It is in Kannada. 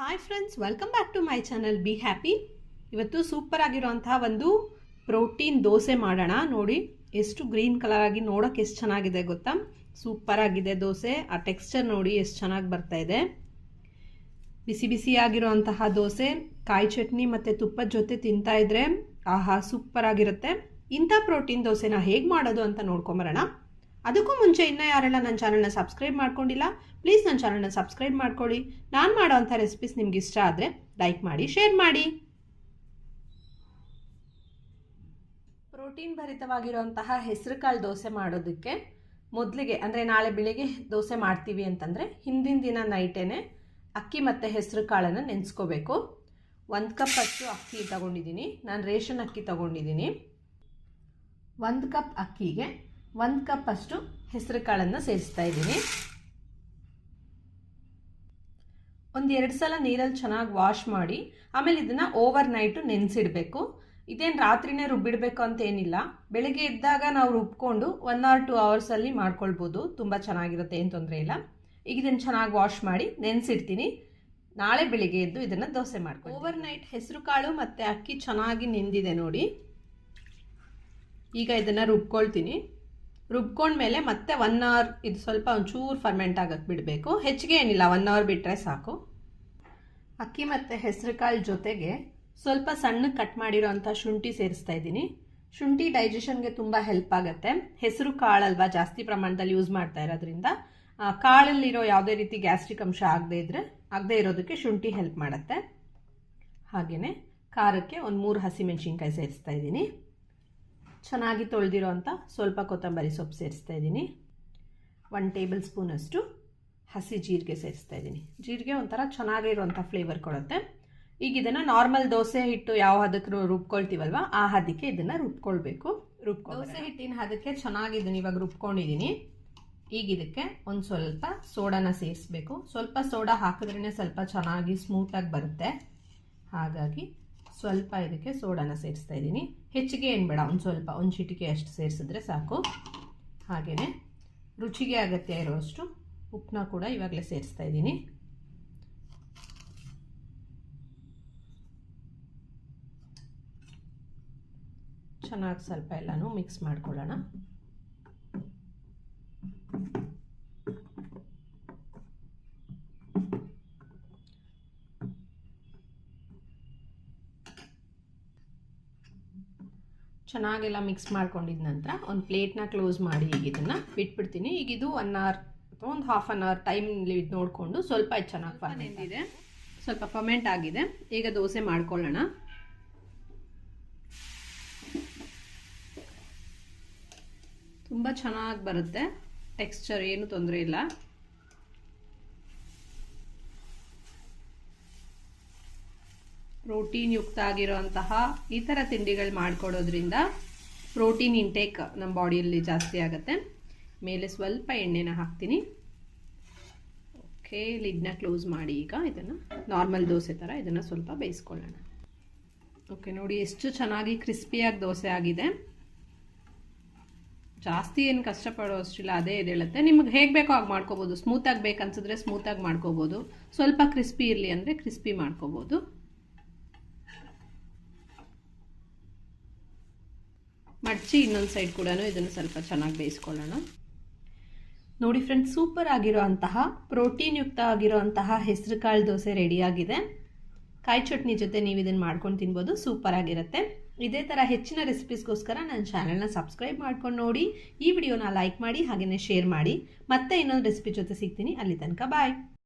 Hi friends welcome back to my channel be happy ಇವತ್ತು ಸೂಪರ್ ಆಗಿರುವಂತಹ ಒಂದು ಪ್ರೋಟೀನ್ ದೋಸೆ ಮಾಡೋಣ. ನೋಡಿ, ಎಷ್ಟು ಗ್ರೀನ್ ಕಲರ್ ಆಗಿ ನೋಡೋಕೆ ಎಷ್ಟು ಚೆನ್ನಾಗಿದೆ ಗೊತ್ತಾ? ಸೂಪರ್ ಆಗಿದೆ ದೋಸೆ. ಆ ಟೆಕ್ಸ್ಚರ್ ನೋಡಿ ಎಷ್ಟು ಚೆನ್ನಾಗಿ ಬರ್ತಾ ಇದೆ. ಬಿಸಿ ಬಿಸಿಯಾಗಿರುವಂತಹ ದೋಸೆ. ಕಾಯಿ ಚಟ್ನಿ ಮತ್ತು ತುಪ್ಪದ ಜೊತೆ ತಿಂತಾ ಇದ್ರೆ ಆಹಾ ಸೂಪರ್ ಆಗಿರುತ್ತೆ. ಇಂಥ ಪ್ರೋಟೀನ್ ದೋಸೆನ ಹೇಗೆ ಮಾಡೋದು ಅಂತ ನೋಡ್ಕೊಂಬರೋಣ ಅದಕ್ಕೂ ಮುಂಚೆ ಇನ್ನೂ ಯಾರೆಲ್ಲ ನನ್ನ ಚಾನಲ್ನ ಸಬ್ಸ್ಕ್ರೈಬ್ ಮಾಡ್ಕೊಂಡಿಲ್ಲ ಪ್ಲೀಸ್ ನನ್ನ ಚಾನಲ್ನ ಸಬ್ಸ್ಕ್ರೈಬ್ ಮಾಡ್ಕೊಳ್ಳಿ. ನಾನು ಮಾಡೋವಂಥ ರೆಸಿಪೀಸ್ ನಿಮ್ಗೆ ಇಷ್ಟ ಆದರೆ ಲೈಕ್ ಮಾಡಿ ಶೇರ್ ಮಾಡಿ. ಪ್ರೋಟೀನ್ ಭರಿತವಾಗಿರುವಂತಹ ಹೆಸರುಕಾಳು ದೋಸೆ ಮಾಡೋದಕ್ಕೆ ಮೊದಲಿಗೆ, ಅಂದರೆ ನಾಳೆ ಬೆಳಿಗ್ಗೆ ದೋಸೆ ಮಾಡ್ತೀವಿ ಅಂತಂದರೆ ಹಿಂದಿನ ದಿನ ನೈಟೇನೆ ಅಕ್ಕಿ ಮತ್ತು ಹೆಸರು ಕಾಳನ್ನು ನೆನೆಸ್ಕೋಬೇಕು. ಒಂದು ಕಪ್ ಅಷ್ಟು ಅಕ್ಕಿ ತಗೊಂಡಿದ್ದೀನಿ. ನಾನು ರೇಷನ್ ಅಕ್ಕಿ ತಗೊಂಡಿದ್ದೀನಿ. ಒಂದು ಕಪ್ ಅಕ್ಕಿಗೆ ಒಂದು ಕಪ್ ಅಷ್ಟು ಹೆಸರು ಕಾಳನ್ನು ಸೇರಿಸ್ತಾ ಇದ್ದೀನಿ. ಒಂದು ಎರಡು ಸಲ ನೀರಲ್ಲಿ ಚೆನ್ನಾಗಿ ವಾಶ್ ಮಾಡಿ, ಆಮೇಲೆ ಇದನ್ನು ಓವರ್ ನೈಟು ನೆನೆಸಿಡಬೇಕು. ಇದೇನು ರಾತ್ರಿನೇ ರುಬ್ಬಿಡಬೇಕು ಅಂತ ಏನಿಲ್ಲ. ಬೆಳಗ್ಗೆ ಇದ್ದಾಗ ನಾವು ರುಬ್ಕೊಂಡು ಒನ್ ಆರ್ ಟು ಅವರ್ಸಲ್ಲಿ ಮಾಡ್ಕೊಳ್ಬೋದು. ತುಂಬ ಚೆನ್ನಾಗಿರುತ್ತೆ, ಏನು ತೊಂದರೆ ಇಲ್ಲ. ಈಗ ಇದನ್ನು ಚೆನ್ನಾಗಿ ವಾಶ್ ಮಾಡಿ ನೆನೆಸಿಡ್ತೀನಿ. ನಾಳೆ ಬೆಳಿಗ್ಗೆ ಎದ್ದು ಇದನ್ನು ದೋಸೆ ಮಾಡ್ಕೊಂಡು ಓವರ್ ನೈಟ್ ಹೆಸರು ಕಾಳು ಮತ್ತು ಅಕ್ಕಿ ಚೆನ್ನಾಗಿ ನೆಂದಿದೆ ನೋಡಿ. ಈಗ ಇದನ್ನು ರುಬ್ಕೊಳ್ತೀನಿ. ರುಬ್ಕೊಂಡ್ಮೇಲೆ ಮತ್ತೆ ಒನ್ ಅವರ್ ಇದು ಸ್ವಲ್ಪ ಒಂಚೂರು ಫರ್ಮೆಂಟ್ ಆಗಕ್ಕೆ ಬಿಡಬೇಕು. ಹೆಚ್ಚಿಗೆ ಏನಿಲ್ಲ ಒನ್ ಅವರ್ ಬಿಟ್ಟರೆ ಸಾಕು. ಅಕ್ಕಿ ಮತ್ತು ಹೆಸರು ಕಾಳು ಜೊತೆಗೆ ಸ್ವಲ್ಪ ಸಣ್ಣ ಕಟ್ ಮಾಡಿರೋಂಥ ಶುಂಠಿ ಸೇರಿಸ್ತಾ ಇದ್ದೀನಿ. ಶುಂಠಿ ಡೈಜೆಷನ್ಗೆ ತುಂಬ ಹೆಲ್ಪ್ ಆಗುತ್ತೆ. ಹೆಸರು ಕಾಳಲ್ವಾ ಜಾಸ್ತಿ ಪ್ರಮಾಣದಲ್ಲಿ ಯೂಸ್ ಮಾಡ್ತಾ ಇರೋದ್ರಿಂದ ಕಾಳಲ್ಲಿರೋ ಯಾವುದೇ ರೀತಿ ಗ್ಯಾಸ್ಟ್ರಿಕ್ ಅಂಶ ಆಗದೆ ಇದ್ದರೆ ಆಗದೆ ಇರೋದಕ್ಕೆ ಶುಂಠಿ ಹೆಲ್ಪ್ ಮಾಡುತ್ತೆ. ಹಾಗೆಯೇ ಖಾರಕ್ಕೆ ಒಂದು ಮೂರು ಹಸಿಮೆಣಸಿನ್ಕಾಯಿ ಸೇರಿಸ್ತಾ ಇದ್ದೀನಿ. ಚೆನ್ನಾಗಿ ತೊಳೆದಿರೋ ಅಂಥ ಸ್ವಲ್ಪ ಕೊತ್ತಂಬರಿ ಸೊಪ್ಪು ಸೇರಿಸ್ತಾ ಇದ್ದೀನಿ. ಒನ್ ಟೇಬಲ್ ಸ್ಪೂನಷ್ಟು ಹಸಿ ಜೀರಿಗೆ ಸೇರಿಸ್ತಾ ಇದ್ದೀನಿ. ಜೀರಿಗೆ ಒಂಥರ ಚೆನ್ನಾಗಿರುವಂಥ ಫ್ಲೇವರ್ ಕೊಡುತ್ತೆ. ಈಗ ಇದನ್ನು ನಾರ್ಮಲ್ ದೋಸೆ ಹಿಟ್ಟು ಯಾವ ಹದಕ್ಕೆ ರುಬ್ಕೊಳ್ತೀವಲ್ವ, ಆ ಹದಕ್ಕೆ ಇದನ್ನು ರುಬ್ಕೊಳ್ಬೇಕು. ರುಬ್ಕೊ ದೋಸೆ ಹಿಟ್ಟಿನ ಹದಕ್ಕೆ ಚೆನ್ನಾಗಿ ಇದನ್ನು ಇವಾಗ ರುಬ್ಕೊಂಡಿದ್ದೀನಿ. ಈಗ ಇದಕ್ಕೆ ಒಂದು ಸ್ವಲ್ಪ ಸೋಡಾನ ಸೇರಿಸ್ಬೇಕು. ಸ್ವಲ್ಪ ಸೋಡಾ ಹಾಕಿದ್ರೇ ಸ್ವಲ್ಪ ಚೆನ್ನಾಗಿ ಸ್ಮೂತಾಗಿ ಬರುತ್ತೆ. ಹಾಗಾಗಿ ಸ್ವಲ್ಪ ಇದಕ್ಕೆ ಸೋಡಾನ ಸೇರಿಸ್ತಾ ಇದ್ದೀನಿ. ಹೆಚ್ಚಿಗೆ ಏನು ಬೇಡ, ಒಂದು ಸ್ವಲ್ಪ, ಒಂದು ಚಿಟಿಕೆ ಅಷ್ಟು ಸೇರಿಸಿದ್ರೆ ಸಾಕು. ಹಾಗೆಯೇ ರುಚಿಗೆ ಅಗತ್ಯ ಇರೋಷ್ಟು ಉಪ್ಪನ್ನ ಕೂಡ ಇವಾಗಲೇ ಸೇರಿಸ್ತಾ ಇದ್ದೀನಿ. ಚೆನ್ನಾಗಿ ಸ್ವಲ್ಪ ಎಲ್ಲನೂ ಮಿಕ್ಸ್ ಮಾಡ್ಕೊಳ್ಳೋಣ. ಚೆನ್ನಾಗೆಲ್ಲ ಮಿಕ್ಸ್ ಮಾಡ್ಕೊಂಡಿದ ನಂತರ ಒಂದು ಪ್ಲೇಟ್ನ ಕ್ಲೋಸ್ ಮಾಡಿ ಈಗ ಇದನ್ನು ಬಿಟ್ಬಿಡ್ತೀನಿ. ಈಗ ಇದು ಒನ್ ಅವರ್ ಅಥವಾ ಒಂದು ಹಾಫ್ ಆನ್ ಅವರ್ ಟೈಮ್ ನೋಡಿಕೊಂಡು ಸ್ವಲ್ಪ ಚೆನ್ನಾಗಿ ಫರ್ಮೆಂಟ್ ಇದೆ ಸ್ವಲ್ಪ ಫರ್ಮೆಂಟ್ ಆಗಿದೆ. ಈಗ ದೋಸೆ ಮಾಡ್ಕೊಳ್ಳೋಣ. ತುಂಬ ಚೆನ್ನಾಗಿ ಬರುತ್ತೆ. ಟೆಕ್ಸ್ಚರ್ ಏನು ತೊಂದರೆ ಇಲ್ಲ. ಪ್ರೋಟೀನ್ ಯುಕ್ತ ಆಗಿರುವಂತಹ ಈ ಥರ ತಿಂಡಿಗಳು ಮಾಡಿಕೊಡೋದ್ರಿಂದ ಪ್ರೋಟೀನ್ ಇಂಟೇಕ್ ನಮ್ಮ ಬಾಡಿಯಲ್ಲಿ ಜಾಸ್ತಿ ಆಗುತ್ತೆ. ಮೇಲೆ ಸ್ವಲ್ಪ ಎಣ್ಣೆನ ಹಾಕ್ತೀನಿ. ಓಕೆ ಲಿಡ್ನ ಕ್ಲೋಸ್ ಮಾಡಿ ಈಗ ಇದನ್ನು ನಾರ್ಮಲ್ ದೋಸೆ ಥರ ಇದನ್ನು ಸ್ವಲ್ಪ ಬೇಯಿಸ್ಕೊಳ್ಳೋಣ. ಓಕೆ ನೋಡಿ ಎಷ್ಟು ಚೆನ್ನಾಗಿ ಕ್ರಿಸ್ಪಿಯಾಗಿ ದೋಸೆ ಆಗಿದೆ. ಜಾಸ್ತಿ ಏನು ಕಷ್ಟಪಡೋ ಅಷ್ಟಿಲ್ಲ, ಅದೇ ಇದೇಳುತ್ತೆ ನಿಮ್ಗೆ ಹೇಗೆ ಬೇಕೋ ಹಾಗೆ ಮಾಡ್ಕೋಬೋದು. ಸ್ಮೂತಾಗಿ ಬೇಕನ್ಸಿದ್ರೆ ಸ್ಮೂತಾಗಿ ಮಾಡ್ಕೋಬೋದು. ಸ್ವಲ್ಪ ಕ್ರಿಸ್ಪಿ ಇರಲಿ ಅಂದರೆ ಕ್ರಿಸ್ಪಿ ಮಾಡ್ಕೋಬೋದು. ಮಡಚಿ ಇನ್ನೊಂದು ಸೈಡ್ ಕೂಡ ಇದನ್ನು ಸ್ವಲ್ಪ ಚೆನ್ನಾಗಿ ಬೇಯಿಸ್ಕೊಳ್ಳೋಣ. ನೋಡಿ ಫ್ರೆಂಡ್ಸ್ ಸೂಪರ್ ಆಗಿರೋ ಅಂತಹ ಪ್ರೋಟೀನ್ ಯುಕ್ತ ಆಗಿರೋ ಅಂತಹ ಹೆಸರು ಕಾಳು ದೋಸೆ ರೆಡಿಯಾಗಿದೆ. ಕಾಯಿ ಚಟ್ನಿ ಜೊತೆ ನೀವು ಇದನ್ನು ಮಾಡ್ಕೊಂಡು ತಿನ್ಬೋದು ಸೂಪರ್ ಆಗಿರುತ್ತೆ. ಇದೇ ಥರ ಹೆಚ್ಚಿನ ರೆಸಿಪೀಸ್ಗೋಸ್ಕರ ನನ್ನ ಚಾನಲ್ನ ಸಬ್ಸ್ಕ್ರೈಬ್ ಮಾಡ್ಕೊಂಡು ನೋಡಿ. ಈ ವಿಡಿಯೋನ ಲೈಕ್ ಮಾಡಿ ಹಾಗೆಯೇ ಶೇರ್ ಮಾಡಿ. ಮತ್ತೆ ಇನ್ನೊಂದು ರೆಸಿಪಿ ಜೊತೆ ಸಿಗ್ತೀನಿ. ಅಲ್ಲಿ ತನಕ ಬಾಯ್